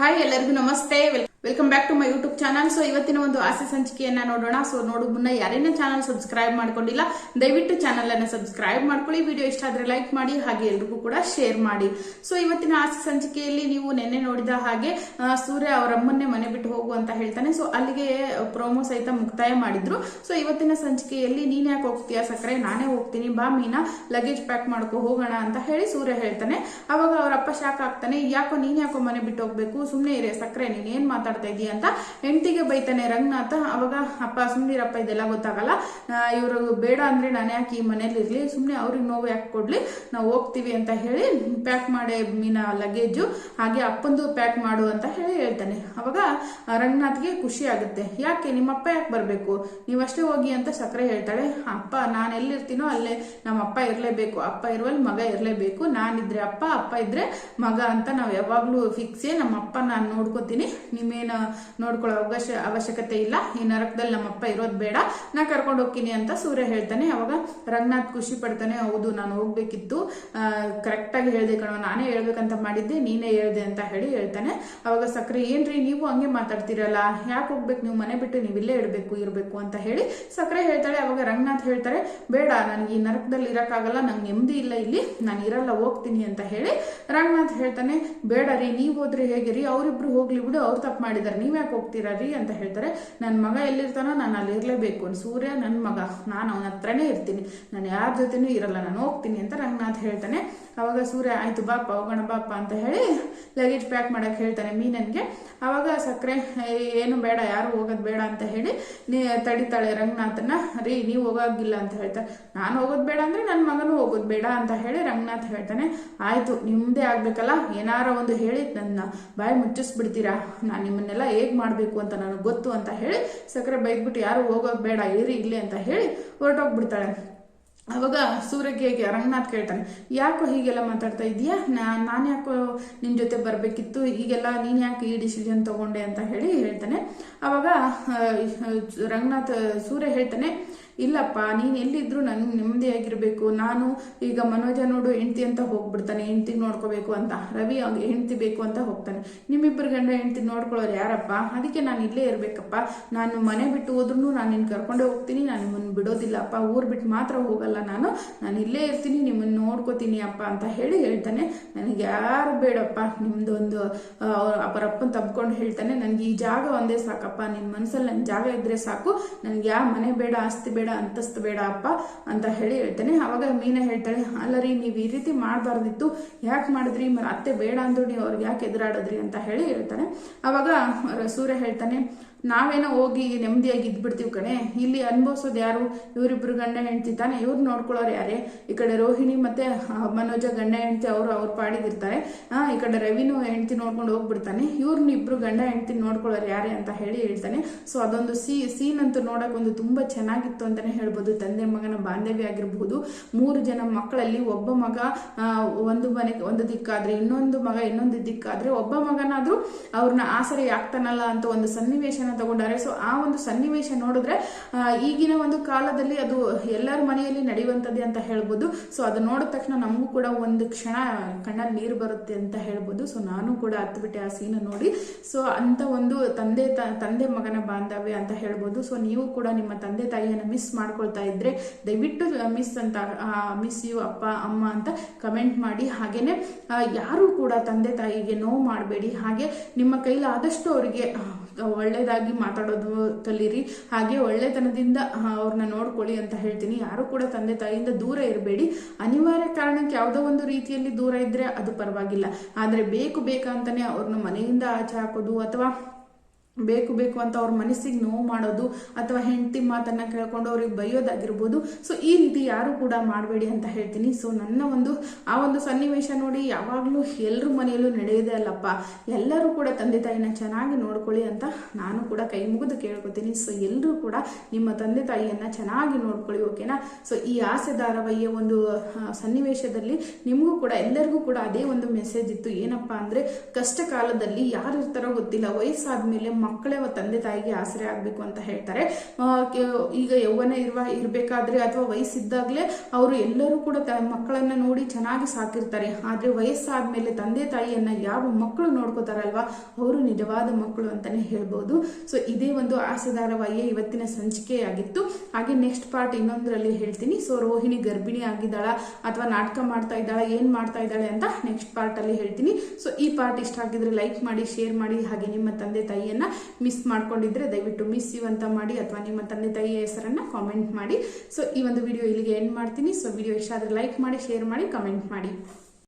Hi ಎಲ್ಲರಿಗೂ ನಮಸ್ತೆ. Welcome back to my YouTube channel so ಇವತ್ತಿನ ಒಂದು ಆಸೆ ಸಂಚಿಕೆಯನ್ನ ನೋಡೋಣ. ಸೊ ನೋಡೋ ಮುನ್ನ ಯಾರೇನೋ ಚಾನಲ್ ಸಬ್ಸ್ಕ್ರೈಬ್ ಮಾಡ್ಕೊಂಡಿಲ್ಲ, ದಯವಿಟ್ಟು ಚಾನಲ್ ಅನ್ನ ಸಬ್ಸ್ಕ್ರೈಬ್ ಮಾಡ್ಕೊಳ್ಳಿ. ವಿಡಿಯೋ ಇಷ್ಟ ಆದ್ರೆ ಲೈಕ್ ಮಾಡಿ, ಹಾಗೆ ಎಲ್ರಿಗೂ ಕೂಡ ಶೇರ್ ಮಾಡಿ. ಸೊ ಇವತ್ತಿನ ಆಸೆ ಸಂಚಿಕೆಯಲ್ಲಿ ನೀವು ನಿನ್ನೆ ನೋಡಿದ ಹಾಗೆ ಸೂರ್ಯ ಅವರಮ್ಮನ್ನೇ ಮನೆ ಬಿಟ್ಟು ಹೋಗು ಅಂತ ಹೇಳ್ತಾನೆ. ಸೊ ಅಲ್ಲಿಗೆ ಪ್ರೋಮೋ ಸಹಿತ ಮುಕ್ತಾಯ ಮಾಡಿದ್ರು. ಸೊ ಇವತ್ತಿನ ಸಂಚಿಕೆಯಲ್ಲಿ ನೀನ್ ಯಾಕೆ ಹೋಗ್ತೀಯಾ ಸಕ್ಕರೆ? ನಾನೇ ಹೋಗ್ತೀನಿ. ಬಾ ಮೀನಾ ಲಗೇಜ್ ಪ್ಯಾಕ್ ಮಾಡ್ಕೊ ಹೋಗೋಣ ಅಂತ ಹೇಳಿ ಸೂರ್ಯ ಹೇಳ್ತಾನೆ. ಅವಾಗ ಅವರಪ್ಪ ಶಾಕ್ ಆಗ್ತಾನೆ. ಯಾಕೋ ನೀನ್ ಯಾಕೋ ಮನೆ ಬಿಟ್ಟು ಹೋಗ್ಬೇಕು? ಸುಮ್ಮನೆ ಇರೇ ಸಕ್ಕರೆ, ನೀನ್ ಏನ್ ಮಾತಾಡ್ತಾ ಇದೀಯ ಅಂತ. ಹೆಂಡತಿಗೆ ಬೈತಾನೆ ರಂಗನಾಥ. ಅವಾಗ ಅಪ್ಪ, ಸುಮ್ನಿರಪ್ಪ, ಇದೆಲ್ಲ ಗೊತ್ತಾಗಲ್ಲ. ಇವರು ಬೇಡ ಅಂದ್ರೆ ನಾನು ಯಾಕೆ ಈ ಮನೇಲಿ ಇರ್ಲಿ? ಸುಮ್ನೆ ಅವ್ರಿಗೆ ನೋವು ಯಾಕೆ ಕೊಡ್ಲಿ? ನಾವು ಹೋಗ್ತೀವಿ ಅಂತ ಹೇಳಿ ಪ್ಯಾಕ್ ಮಾಡಿ ಮೀನಾ, ಲಗೇಜು, ಹಾಗೆ ಅಪ್ಪಂದು ಪ್ಯಾಕ್ ಮಾಡು ಅಂತ ಹೇಳಿ ಹೇಳ್ತಾನೆ. ಅವಾಗ ರಂಗನಾಥ್ಗೆ ಖುಷಿ ಆಗುತ್ತೆ. ಯಾಕೆ? ನಿಮ್ಮಪ್ಪ ಯಾಕೆ ಬರಬೇಕು? ನೀವಷ್ಟೇ ಹೋಗಿ ಅಂತ ಸಕ್ಕರೆ ಹೇಳ್ತಾಳೆ. ಅಪ್ಪ, ನಾನು ಎಲ್ಲಿರ್ತೀನೋ ಅಲ್ಲೇ ನಮ್ಮ ಅಪ್ಪ ಇರಲೇಬೇಕು. ಅಪ್ಪ ಇರುವಲ್ಲಿ ಮಗ ಇರಲೇಬೇಕು. ನಾನಿದ್ರೆ ಅಪ್ಪ ಅಪ್ಪ ಇದ್ರೆ ಮಗ ಅಂತ ನಾವು ಯಾವಾಗ್ಲೂ ಫಿಕ್ಸೇ ನಮ್ಮ ಅಪ್ಪ ನಾನು ನೋಡ್ಕೋತೀನಿ ನಿಮ್ಮೇನು ನೋಡ್ಕೊಳ್ಳೋ ಅವಕಾಶ ಅವಶ್ಯಕತೆ ಇಲ್ಲ. ಈ ನರಕದಲ್ಲಿ ನಮ್ಮ ಅಪ್ಪ ಇರೋದು ಬೇಡ. ನಾ ಕರ್ಕೊಂಡು ಹೋಗ್ತೀನಿ ಅಂತ ಸೂರ್ಯ ಹೇಳ್ತಾನೆ. ಅವಾಗ ರಂಗನಾಥ್ ಖುಷಿ ಪಡ್ತಾನೆ, ಹೌದು, ನಾನು ಹೋಗ್ಬೇಕಿತ್ತು. ಕರೆಕ್ಟಾಗಿ ಹೇಳ್ದೆ ಕಣೋ. ನಾನೇ ಹೇಳ್ಬೇಕಂತ ಮಾಡಿದ್ದೆ, ನೀನೇ ಹೇಳ್ದೆ ಅಂತ ಹೇಳಿ ಹೇಳ್ತಾನೆ. ಅವಾಗ ಸಕ್ರೆ, ಏನ್ರಿ, ನೀವು ಹಂಗೆ ಮಾತಾಡ್ತಿರಲ್ಲ? ಯಾಕೆ ಹೋಗ್ಬೇಕು? ನೀವು ಮನೆ ಬಿಟ್ಟು ನೀವು ಇಲ್ಲೇ ಇಡಬೇಕು ಇರಬೇಕು ಅಂತ ಹೇಳಿ ಸಕ್ರೆ ಹೇಳ್ತಾಳೆ. ಅವಾಗ ರಂಗನಾಥ್ ಹೇಳ್ತಾರೆ, ಬೇಡ, ನನಗೆ ಈ ನರಕದಲ್ಲಿ ಇರಕ್ಕಾಗಲ್ಲ. ನಂಗೆ ನೆಮ್ಮದಿ ಇಲ್ಲ ಇಲ್ಲಿ. ನಾನು ಇರಲ್ಲ, ಹೋಗ್ತೀನಿ ಅಂತ ಹೇಳಿ ರಂಗನಾಥ್ ಹೇಳ್ತಾನೆ, ಬೇಡ ರೀ, ನೀವು ಹೋದ್ರೆ ಹೇಗೆ ರೀ? ಅವರಿಬ್ರು ಹೋಗ್ಲಿ ಬಿಡು. ಅವ್ರು ತಪ್ಪು ಮಾಡಿದಾರೆ. ನೀವ್ ಯಾಕೆ ಹೋಗ್ತೀರಾ ರೀ ಅಂತ ಹೇಳ್ತಾರೆ ನನ್ನ ಮಗ ಎಲ್ಲಿರ್ತಾನೋ ನಾನು ಅಲ್ಲಿ ಇರಲೇಬೇಕು ಸೂರ್ಯ ನನ್ನ ಮಗ. ನಾನು ಅವನ ಹತ್ರನೇ ಇರ್ತೀನಿ. ನಾನು ಯಾರ ಜೊತೆನೂ ಇರಲ್ಲ. ನಾನು ಹೋಗ್ತೀನಿ ಅಂತ ರಂಗನಾಥ್ ಹೇಳ್ತಾನೆ. ಅವಾಗ ಸೂರ್ಯ, ಆಯಿತು ಬಾಪ ಹೋಗೋಣ ಬಾಪ ಅಂತ ಹೇಳಿ ಲಗೇಜ್ ಪ್ಯಾಕ್ ಮಾಡೋಕ್ಕೆ ಹೇಳ್ತಾನೆ ಮೀನನ್ಗೆ. ಆವಾಗ ಸಕ್ಕರೆ ಏನು ಬೇಡ, ಯಾರು ಹೋಗೋದು ಬೇಡ ಅಂತ ಹೇಳಿ ನೀ ತಡಿತಾಳೆ ರಂಗನಾಥನ ರೀ, ನೀವು ಹೋಗೋಗಿಲ್ಲ ಅಂತ ಹೇಳ್ತಾರೆ ನಾನು ಹೋಗೋದು ಬೇಡ ಅಂದರೆ ನನ್ನ ಮಗನೂ ಹೋಗೋದು ಬೇಡ ಅಂತ ಹೇಳಿ ರಂಗನಾಥ್ ಹೇಳ್ತಾನೆ. ಆಯಿತು ನಿಮ್ಮದೇ ಆಗಬೇಕಲ್ಲ, ಏನಾರ ಒಂದು ಹೇಳಿ ನನ್ನ. ಬಾಯಿ ಮುಚ್ಚಿಸ್ಬಿಡ್ತೀರಾ? ನಾನು ನಿಮ್ಮನ್ನೆಲ್ಲ ಹೇಗೆ ಮಾಡಬೇಕು ಅಂತ ನನಗೆ ಗೊತ್ತು ಅಂತ ಹೇಳಿ ಸಕ್ಕರೆ ಬೈದ್ಬಿಟ್ಟು, ಯಾರು ಹೋಗೋದು ಬೇಡ, ಇರಿ ಇಲ್ಲೇ ಅಂತ ಹೇಳಿ ಹೊರಟೋಗ್ಬಿಡ್ತಾಳೆ. ಅವಾಗ ಸೂರ್ಯಗೆ ರಂಗನಾಥ್ ಕೇಳ್ತಾನೆ, ಯಾಕೋ ಹೀಗೆಲ್ಲ ಮಾತಾಡ್ತಾ ಇದೀಯಾ ನಾನು ಯಾಕೋ ನಿನ್ನ ಜೊತೆ ಬರಬೇಕಿತ್ತು ಹೀಗೆಲ್ಲ ನೀನು ಯಾಕೆ ಈ ಡಿಸಿಷನ್ ತಗೊಂಡೆ ಅಂತ ಹೇಳಿ ಹೇಳ್ತಾನೆ. ಅವಾಗ ರಂಗನಾಥ್, ಸೂರ್ಯ ಹೇಳ್ತಾನೆ ಇಲ್ಲಪ್ಪ, ನೀನು ಎಲ್ಲಿದ್ದರೂ ನನಗೆ ನೆಮ್ಮದಿಯಾಗಿರಬೇಕು ನಾನು ಈಗ ಮನೋಜ ನೋಡು ಹೆಂಡ್ತಿ ಅಂತ ಹೋಗ್ಬಿಡ್ತಾನೆ, ಹೆಂಡ್ತಿಗೆ ನೋಡ್ಕೋಬೇಕು ಅಂತ. ರವಿ ಹೆಂಡ್ತಿ ಬೇಕು ಅಂತ ಹೋಗ್ತಾನೆ. ನಿಮ್ಮಿಬ್ಬರು ಗಂಡ ಹೆಂಡ್ತಿ ನೋಡ್ಕೊಳ್ಳೋರು ಯಾರಪ್ಪ? ಅದಕ್ಕೆ ನಾನು ಇಲ್ಲೇ ಇರಬೇಕಪ್ಪ. ನಾನು ಮನೆ ಬಿಟ್ಟು ಹೋದ್ರೂ ನಾನು ನಿನ್ನ ಕರ್ಕೊಂಡೇ ಹೋಗ್ತೀನಿ, ನಾನು ನಿಮ್ಮನ್ನು ಬಿಡೋದಿಲ್ಲಪ್ಪ. ಊರು ಬಿಟ್ಟು ಮಾತ್ರ ಹೋಗಲ್ಲ ನಾನು. ನಾನು ಇಲ್ಲೇ ಇರ್ತೀನಿ ನಿಮ್ಮನ್ನು ನೋಡ್ಕೋತೀನಿ ಅಪ್ಪ ಅಂತ ಹೇಳಿ ಹೇಳ್ತಾನೆ. ನನಗೆ ಯಾರು ಬೇಡಪ್ಪ. ನಿಮ್ಮದೊಂದು ಅಪ್ಪರಪ್ಪನ ತಬ್ಕೊಂಡು ಹೇಳ್ತಾನೆ. ನನಗೆ ಈ ಜಾಗ ಒಂದೇ ಸಾಕಪ್ಪ. ನಿಮ್ಮ ಮನಸ್ಸಲ್ಲಿ ನನ್ನ ಜಾಗ ಇದ್ದರೆ ಸಾಕು. ನನಗೆ ಯಾವ ಮನೆ ಬೇಡ, ಆಸ್ತಿ ಬೇಡ ಅಂತಸ್ತು ಬೇಡ ಅಪ್ಪ ಅಂತ ಹೇಳಿ ಹೇಳ್ತಾನೆ. ಅವಾಗ ಮೀನ ಹೇಳ್ತಾಳೆ, ಅಲ್ಲ ರೀ, ನೀವು ಈ ರೀತಿ ಮಾಡಬಾರ್ದಿತ್ತು. ಯಾಕೆ ಮಾಡಿದ್ರಿ? ಅತ್ತೆ ಬೇಡ ಅಂದ್ರು ನೀವು ಅವ್ರಿಗೆ ಯಾಕೆ ಎದುರಾಡಿದ್ರಿ? ಅಂತ ಹೇಳಿ ಹೇಳ್ತಾನೆ. ಅವಾಗ ಸೂರ್ಯ ಹೇಳ್ತಾನೆ ನಾವೇನೋ ಹೋಗಿ ನೆಮ್ಮದಿಯಾಗಿ ಇದ್ಬಿಡ್ತೀವಿ ಕಣೆ. ಇಲ್ಲಿ ಅನುಭವಿಸೋದು ಯಾರು? ಇವರಿಬ್ರು ಗಂಡ ಹೆಂಡ್ತಿ ತಾನೆ. ಇವ್ರು ನೋಡ್ಕೊಳ್ಳೋರು ಯಾರೇ? ಈ ಕಡೆ ರೋಹಿಣಿ ಮತ್ತೆ ಮನೋಜ ಗಂಡ ಹೆಂಡ್ತಿ ಅವರು ಅವ್ರು ಪಾಡಿದಿರ್ತಾರೆ ಈ ಕಡೆ ರವಿನು ಹೆಂಡ್ತಿ ನೋಡ್ಕೊಂಡು ಹೋಗ್ಬಿಡ್ತಾನೆ. ಇವ್ರನ್ನ ಇಬ್ರು ಗಂಡ ಹೆಂಡ್ತಿ ನೋಡ್ಕೊಳ್ಳೋರು ಯಾರೇ ಅಂತ ಹೇಳಿ ಹೇಳ್ತಾನೆ. ಸೊ ಅದೊಂದು ಸೀ, ಸೀನ್ ಅಂತೂ ನೋಡಕ್ ಒಂದು ತುಂಬಾ ಚೆನ್ನಾಗಿತ್ತು ಅಂತಾನೆ ಹೇಳ್ಬೋದು. ತಂದೆ ಮಗನ ಬಾಂಧವ್ಯ ಆಗಿರ್ಬಹುದು ಮೂರು ಜನ ಮಕ್ಕಳಲ್ಲಿ ಒಬ್ಬ ಮಗ ಒಂದು ಮನೆ, ಒಂದು ದಿಕ್ಕಾದ್ರೆ, ಇನ್ನೊಂದು ಮಗ ಇನ್ನೊಂದು ದಿಕ್ಕಾದ್ರೆ ಒಬ್ಬ ಮಗನಾದ್ರೂ ಅವ್ರನ್ನ ಆಸರೆ ಆಗ್ತಾನಲ್ಲ ಅಂತ ಒಂದು ಸನ್ನಿವೇಶನ ತಗೊಂಡಾರೆ. ಸೊ ಆ ಒಂದು ಸನ್ನಿವೇಶ ನೋಡಿದ್ರೆ ಈಗಿನ ಒಂದು ಕಾಲದಲ್ಲಿ ಅದು ಎಲ್ಲರ ಮನೆಯಲ್ಲಿ ನಡೆಯುವಂಥದ್ದೇ ಅಂತ ಹೇಳ್ಬೋದು. ಸೊ ಅದು ನೋಡಿದ ತಕ್ಷಣ ನಮಗೂ ಕೂಡ ಒಂದು ಕ್ಷಣ ಕಣ್ಣಲ್ಲಿ ನೀರು ಬರುತ್ತೆ ಅಂತ ಹೇಳ್ಬೋದು. ಸೊ ನಾನು ಕೂಡ ಹತ್ಬಿಟ್ಟೆ ಆ ಸೀನ್ ನೋಡಿ. ಸೊ ಅಂತ ಒಂದು ತಂದೆ ತಂದೆ ಮಗನ ಬಾಂಧವ್ಯ ಅಂತ ಹೇಳ್ಬೋದು. ಸೊ ನೀವು ಕೂಡ ನಿಮ್ಮ ತಂದೆ ತಾಯಿಯನ್ನ ಮಿಸ್ ಮಾಡ್ಕೊಳ್ತಾ ಇದ್ರೆ, ದಯವಿಟ್ಟು ಮಿಸ್ ಅಂತ ಮಿಸ್ ಯು ಅಪ್ಪ, ಅಮ್ಮ ಅಂತ ಕಮೆಂಟ್ ಮಾಡಿ. ಹಾಗೇನೆ ಯಾರು ಕೂಡ ತಂದೆ ತಾಯಿಗೆ ನೋವು ಮಾಡಬೇಡಿ. ಹಾಗೆ ನಿಮ್ಮ ಕೈಲಾದಷ್ಟು ಅವರಿಗೆ ಒಳ್ಳೇದಾಗಿ ಮಾತಾಡೋದು ಕಲೀರಿ ಹಾಗೆ ಒಳ್ಳೆತನದಿಂದ ಅವ್ರನ್ನ ನೋಡ್ಕೊಳ್ಳಿ ಅಂತ ಹೇಳ್ತೀನಿ. ಯಾರು ಕೂಡ ತಂದೆ ತಾಯಿಯಿಂದ ದೂರ ಇರಬೇಡಿ. ಅನಿವಾರ್ಯ ಕಾರಣಕ್ಕೆ ಯಾವುದೋ ಒಂದು ರೀತಿಯಲ್ಲಿ ದೂರ ಇದ್ರೆ ಅದು ಪರವಾಗಿಲ್ಲ. ಆದ್ರೆ ಬೇಕು ಬೇಕಂತಾನೆ ಅವ್ರನ್ನ ಮನೆಯಿಂದ ಆಚೆ ಹಾಕೋದು ಅಥವಾ ಬೇಕು ಬೇಕು ಅಂತ ಅವ್ರ ಮನಸ್ಸಿಗೆ ನೋವು ಮಾಡೋದು ಅಥವಾ ಹೆಂಡತಿ ಮಾತನ್ನು ಕೇಳ್ಕೊಂಡು ಅವ್ರಿಗೆ ಬೈಯೋದಾಗಿರ್ಬೋದು. ಸೊ ಈ ರೀತಿ ಯಾರು ಕೂಡ ಮಾಡಬೇಡಿ ಅಂತ ಹೇಳ್ತೀನಿ. ಸೊ ನನ್ನ ಒಂದು, ಆ ಒಂದು ಸನ್ನಿವೇಶ ನೋಡಿ ಯಾವಾಗಲೂ ಎಲ್ಲರ ಮನೆಯಲ್ಲೂ ನಡೆಯದೇ ಅಲ್ಲಪ್ಪ. ಎಲ್ಲರೂ ಕೂಡ ತಂದೆ ತಾಯಿನ ಚೆನ್ನಾಗಿ ನೋಡ್ಕೊಳ್ಳಿ ಅಂತ ನಾನು ಕೂಡ ಕೈ ಮುಗಿದು ಕೇಳ್ಕೊತೀನಿ. ಸೊ ಎಲ್ಲರೂ ಕೂಡ ನಿಮ್ಮ ತಂದೆ ತಾಯಿಯನ್ನ ಚೆನ್ನಾಗಿ ನೋಡ್ಕೊಳ್ಳಿ, ಓಕೆನಾ? ಸೊ ಈ ಆಸೆ ಧಾರಾವಾಹಿಯ ಒಂದು ಸನ್ನಿವೇಶದಲ್ಲಿ ನಿಮಗೂ ಕೂಡ, ಎಲ್ಲರಿಗೂ ಕೂಡ ಅದೇ ಒಂದು ಮೆಸೇಜ್ ಇತ್ತು. ಏನಪ್ಪಾ ಅಂದ್ರೆ ಕಷ್ಟ ಕಾಲದಲ್ಲಿ ಯಾರು ಇರ್ತಾರೋ ಗೊತ್ತಿಲ್ಲ. ವಯಸ್ಸಾದ್ಮೇಲೆ ಮಕ್ಕಳೇ ತಂದೆ ತಾಯಿಗೆ ಆಸರೆ ಆಗಬೇಕು ಅಂತ ಹೇಳ್ತಾರೆ. ಈಗ ಯೌವನ ಇರುವ, ಇರಬೇಕಾದ್ರೆ ಅಥವಾ ವಯಸ್ಸಿದ್ದಾಗಲೇ ಅವರು ಎಲ್ಲರೂ ಕೂಡ ತ, ಮಕ್ಕಳನ್ನ ನೋಡಿ ಚೆನ್ನಾಗಿ ಸಾಕಿರ್ತಾರೆ. ಆದರೆ ವಯಸ್ಸಾದ್ಮೇಲೆ ತಂದೆ ತಾಯಿಯನ್ನ ಯಾವ ಮಕ್ಕಳು ನೋಡ್ಕೋತಾರಲ್ವಾ? ಅವರು ನಿಜವಾದ ಮಕ್ಕಳು ಅಂತಾನೆ ಹೇಳ್ಬೋದು. ಸೊ ಇದೇ ಒಂದು ಆಸೆದಾರವಾಹಿಯ ಇವತ್ತಿನ ಸಂಚಿಕೆಯಾಗಿತ್ತು. ಹಾಗೆ ನೆಕ್ಸ್ಟ್ ಪಾರ್ಟ್ ಇನ್ನೊಂದರಲ್ಲಿ ಹೇಳ್ತೀನಿ. ಸೊ ರೋಹಿಣಿ ಗರ್ಭಿಣಿ ಆಗಿದ್ದಾಳ ಅಥವಾ ನಾಟಕ ಮಾಡ್ತಾ ಇದ್ದಾಳ, ಏನು ಮಾಡ್ತಾ ಇದ್ದಾಳೆ ಅಂತ ನೆಕ್ಸ್ಟ್ ಪಾರ್ಟ್ ಅಲ್ಲಿ ಹೇಳ್ತೀನಿ. ಸೊ ಈ ಪಾರ್ಟ್ ಇಷ್ಟ ಆಗಿದ್ರೆ ಲೈಕ್ ಮಾಡಿ ಶೇರ್ ಮಾಡಿ, ಹಾಗೆ ನಿಮ್ಮ ತಂದೆ ತಾಯಿಯನ್ನ ಮಿಸ್ ಮಾಡ್ಕೊಂಡಿದ್ರೆ ದಯವಿಟ್ಟು ಮಿಸ್ ಯು ಅಂತ ಮಾಡಿ ಅಥವಾ ನಿಮ್ಮ ತಂದೆ ತಾಯಿಯ ಹೆಸರನ್ನ ಕಾಮೆಂಟ್ ಮಾಡಿ. ಸೊ ಈ ಒಂದು ವಿಡಿಯೋ ಇಲ್ಲಿಗೆ ಎಂಡ್ ಮಾಡ್ತೀನಿ. ಸೊ ವಿಡಿಯೋ ಇಷ್ಟ ಆದ್ರೆ ಲೈಕ್ ಮಾಡಿ ಶೇರ್ ಮಾಡಿ ಕಮೆಂಟ್ ಮಾಡಿ.